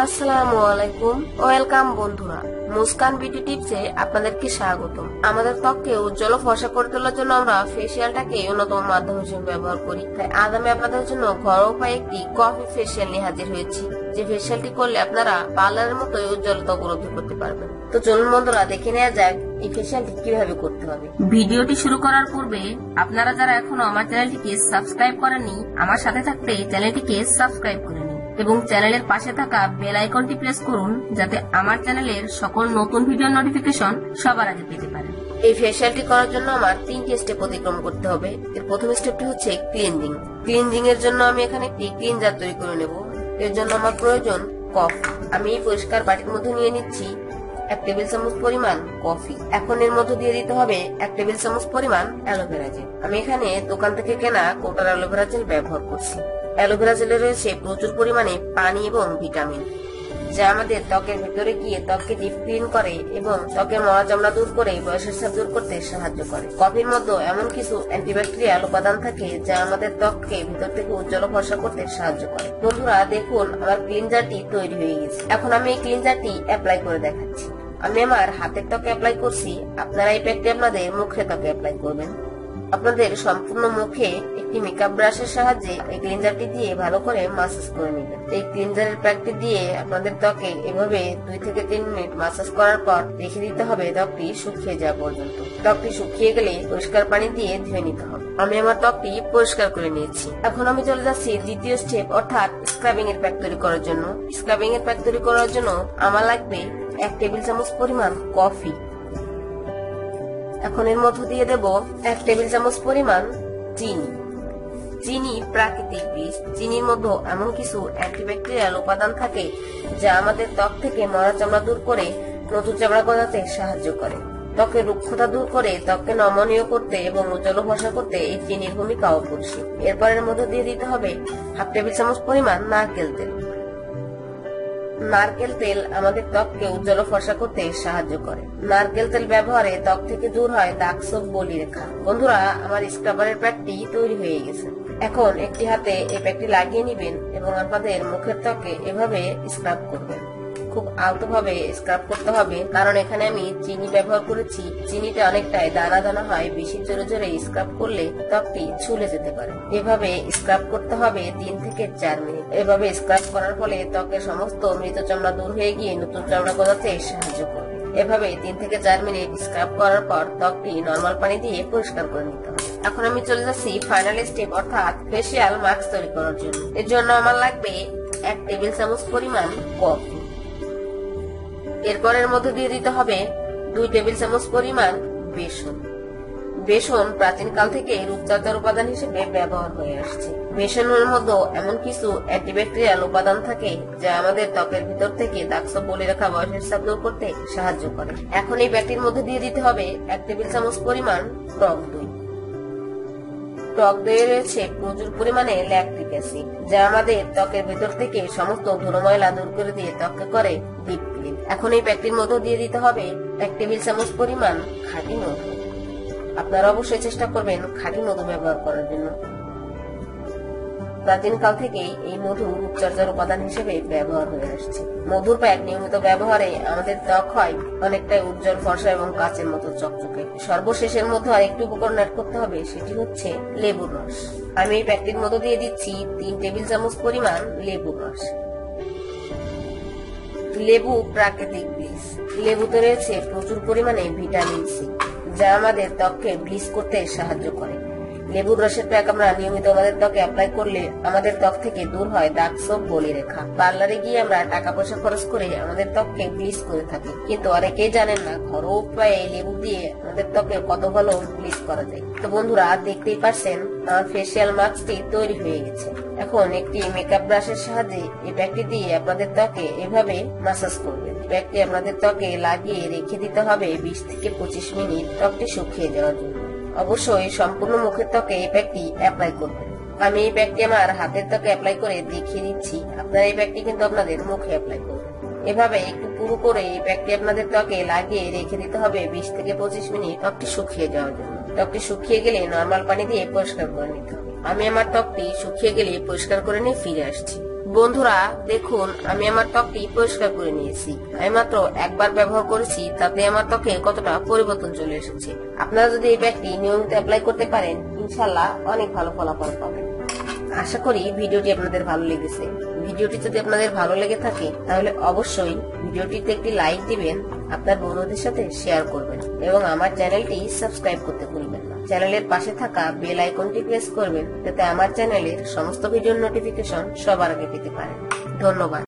আসসালামু আলাইকুম ওয়েলকাম বন্ধুরা, মুস্কান বিউটি টিপসে আপনাদেরকে স্বাগতম। আমাদের ত্বককে উজ্জ্বল ও ফর্সা করে তোলার জন্য আমরা ফেসিয়ালটাকে অন্যতম মাধ্যম হিসেবে ব্যবহার করি। তাই আজ আমি আপনাদের জন্য ঘরোয়া উপায়ে একটি কফি ফেসিয়াল নিয়ে হাজির হয়েছি। যে ফেসিয়ালটি করলে আপনারা পার্লারের মতোই উজ্জ্বলতা উপলব্ধি করতে পারবেন। তো চলুন বন্ধুরা, দেখে নেওয়া যাক এই ফেসিয়ালটি কীভাবে করতে হবে। ভিডিওটি শুরু করার পূর্বে আপনারা যারা এখনও আমার চ্যানেলটিকে সাবস্ক্রাইব করেননি, আমার সাথে থাকতে চ্যানেলটিকে সাবস্ক্রাইব করে এবং চ্যানেলের পাশে থাকা বেল আইকনটি প্রেস করুন যাতে আমার চ্যানেলের সকল নতুন ভিডিও নোটিফিকেশন সবার আগে পেতে পারেন এই ফেসিয়ালটি করার জন্য আমার তিনটি স্টেপ অতিক্রম করতে হবে। এর প্রথম স্টেপটি হচ্ছে ক্লিনজিং ক্লিনজিং এর জন্য আমি এখানে একটি ক্লিনজার তৈরি করে নেব। এর জন্য আমার প্রয়োজন কফি। আমি এই পরিষ্কার বাটির মধ্যে নিয়ে নিচ্ছি এক টেবিল চামচ পরিমাণ কফি। এখন এর মধ্যে দিয়ে দিতে হবে এক টেবিল চামচ পরিমাণ অ্যালোভেরা জেল। আমি এখানে দোকান থেকে কেনা কোটার অ্যালোভেরা জেল ব্যবহার করছি। অ্যালোভেরা জেলে রয়েছে প্রচুর পরিমাণে পানি এবং ভিটামিন, যা আমাদের ত্বকের ভেতরে গিয়ে ত্বককে ডিপ ক্লিন করে এবং ত্বকের মরা চামড়া দূর করে বয়সের সাপ দূর করতে সাহায্য করে। কফির মধ্যে এমন কিছু অ্যান্টিব্যাকটেরিয়াল উপাদান থাকে, যা আমাদের ত্বককে ভিতর থেকে উজ্জ্বল ও ফর্সা করতে সাহায্য করে। বন্ধুরা, দেখুন আমার ক্লিনজারটি তৈরি হয়ে গেছে। এখন আমি এই ক্লিনজারটি অ্যাপ্লাই করে দেখাচ্ছি। আমি আমার হাতের ত্বকে অ্যাপ্লাই করছি। আপনারা এই প্যাকটি আপনাদের মুখের ত্বকে অ্যাপ্লাই করবেন। আপনাদের সম্পূর্ণ মুখে একটি মেকআপ ব্রাশের সাহায্যে এই ক্লিনজারটি দিয়ে ভালো করে মাসাজ করে নেবেন। এই ক্লিনজারের প্যাকটি দিয়ে আপনাদের ত্বকে এভাবে দুই থেকে তিন মিনিট মাসাজ করার পর রেখে দিতে হবে ত্বকটি শুকিয়ে যাওয়া পর্যন্ত। ত্বকটি শুকিয়ে গেলে পরিষ্কার পানি দিয়ে ধুয়ে নিতে হবে। আমি আমার ত্বকটি পরিষ্কার করে নিয়েছি। এখন আমি চলে যাচ্ছি দ্বিতীয় স্টেপ অর্থাৎ স্ক্রাবিং এর প্যাক তৈরি করার জন্য। স্ক্রাবিং এর প্যাক তৈরি করার জন্য আমার লাগবে এক টেবিল চামচ পরিমাণ কফি এখন এর মধ্য দিয়ে দেব এক টেবিল চামচ পরিমাণ চিনি। চিনি প্রাকৃতিক বিষ চিনির মধ্যে এমন কিছু অ্যান্টিব্যাকটেরিয়াল উপাদান থাকে যা আমাদের ত্বক থেকে মরা চামড়া দূর করে নতুন চামড়া গজাতে সাহায্য করে। ত্বকের রুক্ষতা দূর করে ত্বককে নমনীয় করতে এবং উজ্জ্বল ফসা করতে এই চিনির ভূমিকা অপরিসীম। এরপর এর মধ্যে দিয়ে দিতে হবে হাফ টেবিল চামচ পরিমাণ নারকেল তেল। নারকেল তেল আমাদের ত্বককে উজ্জ্বল ফর্সা করতে সাহায্য করে। নারকেল তেল ব্যবহারে ত্বক থেকে দূর হয় দাগ সব বলি রেখা। বন্ধুরা, আমার স্ক্রাবারের প্যাকটি তৈরি হয়ে গেছে। এখন একটি হাতে এই প্যাকটি লাগিয়ে নিবেন এবং আপনাদের মুখের ত্বকে এভাবে স্ক্রাব করবেন। খুব আলতো ভাবে স্ক্রাব করতে হবে। কারণ এখানে আমি চিনি ব্যবহার করেছি। চিনিটা অনেকটাই দানা দানা হয়। বেশি জোরে জোরে স্ক্রাব করলে ত্বকটি ছুলে যেতে পারে। এভাবে স্ক্রাব করতে হবে তিন থেকে চার মিনিট। এভাবে স্ক্রাব করার ফলে ত্বকের সমস্ত মৃত চামড়া দূর হয়ে গিয়ে নতুন চামড়া গজাতে সাহায্য করবে। এভাবে তিন থেকে চার মিনিট স্ক্রাব করার পর ত্বকটি নর্মাল পানি দিয়ে পরিষ্কার করে নিতে হবে। এখন আমি চলে যাচ্ছি ফাইনাল স্টেপ অর্থাৎ ফেসিয়াল মাস্ক তৈরি করার জন্য। এর জন্য আমার লাগবে এক টেবিল চামচ পরিমাণ কফি এরপর এর মধ্যে দিয়ে দিতে হবে দুই টেবিল চামচ পরিমাণ বেসন। বেসন প্রাচীনকাল থেকে রূপচর্চার উপাদান হিসেবে ব্যবহার হয়ে আসছে। বেসনের মধ্যে এমন কিছু অ্যান্টিব্যাকটেরিয়াল উপাদান থাকে যা আমাদের ত্বকের ভিতর থেকে দাগসব বলে রাখা বয়সের সাপ দূর করতে সাহায্য করে। এখন এই ব্যাটির মধ্যে দিয়ে দিতে হবে এক টেবিল চামচ পরিমাণ টক দই। টক দইয়ে রয়েছে প্রচুর পরিমাণে ল্যাকটিক অ্যাসিড, যা আমাদের ত্বকের ভিতর থেকে সমস্ত ধুলোময়লা দূর করে দিয়ে ত্বককে করে ক্লিন এখন এই প্যাকটির মধ্যে দিয়ে দিতে হবে এক টেবিল চামচ পরিমাণ খাঁটি মধু। আপনারা অবশ্যই চেষ্টা করবেন খাঁটি মধু ব্যবহার করার জন্য। প্রাচীনকাল থেকেই এই মধু রূপচর্চার উপাদান হিসেবে ব্যবহার হয়ে আসছে। মধুর প্যাক নিয়মিত ব্যবহারে আমাদের ত্বক হয় অনেকটাই উজ্জ্বল, ফর্সা এবং কাচের মতো চকচকে। সর্বশেষের মধ্যে আরেকটি উপকরণ অ্যাড করতে হবে, সেটি হচ্ছে লেবুর রস। আমি এই প্যাকটির মতো দিয়ে দিচ্ছি তিন টেবিল চামচ পরিমাণ লেবুর রস। লেবু প্রাকৃতিক ব্লিচ লেবুতে রয়েছে প্রচুর পরিমাণে ভিটামিন সি, যা আমাদের ত্বককে ব্লিচ করতে সাহায্য করে। লেবুর রসের প্যাক আমরা নিয়মিত আমাদের ত্বকে অ্যাপ্লাই করলে আমাদের ত্বক থেকে দূর হয় দাগ সব বলি রেখা। পার্লারে গিয়ে আমরা টাকা পয়সা খরচ করে আমাদের ত্বককে ব্লিচ করে থাকি। কিন্তু অনেকেই জানেন না, ঘরোয়া উপায়ে লেবু দিয়ে আমাদের ত্বকে কত ভালো ব্লিচ করা যায়। তো বন্ধুরা দেখতেই পারছেন, আমার ফেসিয়াল মাস্কটি তৈরি হয়ে গেছে। এখন একটি মেকআপ ব্রাশের সাহায্যে এই প্যাকটি দিয়ে আপনাদের ত্বকে এভাবে মাসাজ করবেন। প্যাকটি আপনাদের ত্বকে লাগিয়ে রেখে দিতে হবে বিশ থেকে পঁচিশ মিনিট ত্বকটি শুকিয়ে যাওয়ার জন্য। অবশ্যই সম্পূর্ণ মুখের ত্বকে এই প্যাকটি অ্যাপ্লাই করবেন। আমি এই প্যাকটি আমার হাতের ত্বকে অ্যাপ্লাই করে দেখিয়ে দিচ্ছি। আপনারা এই প্যাকটি কিন্তু আপনাদের মুখে অ্যাপ্লাই করবেন। এভাবে একটু পুরো করে এই প্যাকটি আপনাদের ত্বকে লাগিয়ে রেখে দিতে হবে বিশ থেকে পঁচিশ মিনিট ত্বকটি শুকিয়ে যাওয়ার জন্য। ত্বকটি শুকিয়ে গেলে নর্মাল পানি দিয়ে পরিষ্কার করে নিতে হবে। আমি আমার ত্বকটি শুকিয়ে গেলে পরিষ্কার করে নিয়ে ফিরে আসছি। বন্ধুরা, দেখুন, আমি আমার ত্বকটি পরিষ্কার করে নিয়েছি। আমি মাত্র একবার ব্যবহার করেছি, তাতে আমার ত্বকে কতটা পরিবর্তন চলে এসেছে। আপনারা যদি এই ব্যাগটি নিয়মিত অ্যাপ্লাই করতে পারেন ইনশাল্লাহ অনেক ভালো ফলাফল পাবেন। আশা করি ভিডিওটি আপনাদের ভালো লেগেছে। ভিডিওটি যদি আপনাদের ভালো লেগে থাকে, তাহলে অবশ্যই ভিডিওটিতে একটি লাইক দিবেন, আপনার বন্ধুদের সাথে শেয়ার করবেন, এবং আমার চ্যানেলটি সাবস্ক্রাইব করতে ভুলবেন না। চ্যানেলের পাশে থাকা বেল আইকনটি প্রেস করবেন, যাতে আমার চ্যানেলের সমস্ত ভিডিওর নোটিফিকেশন সবার আগে পেতে পারেন। ধন্যবাদ।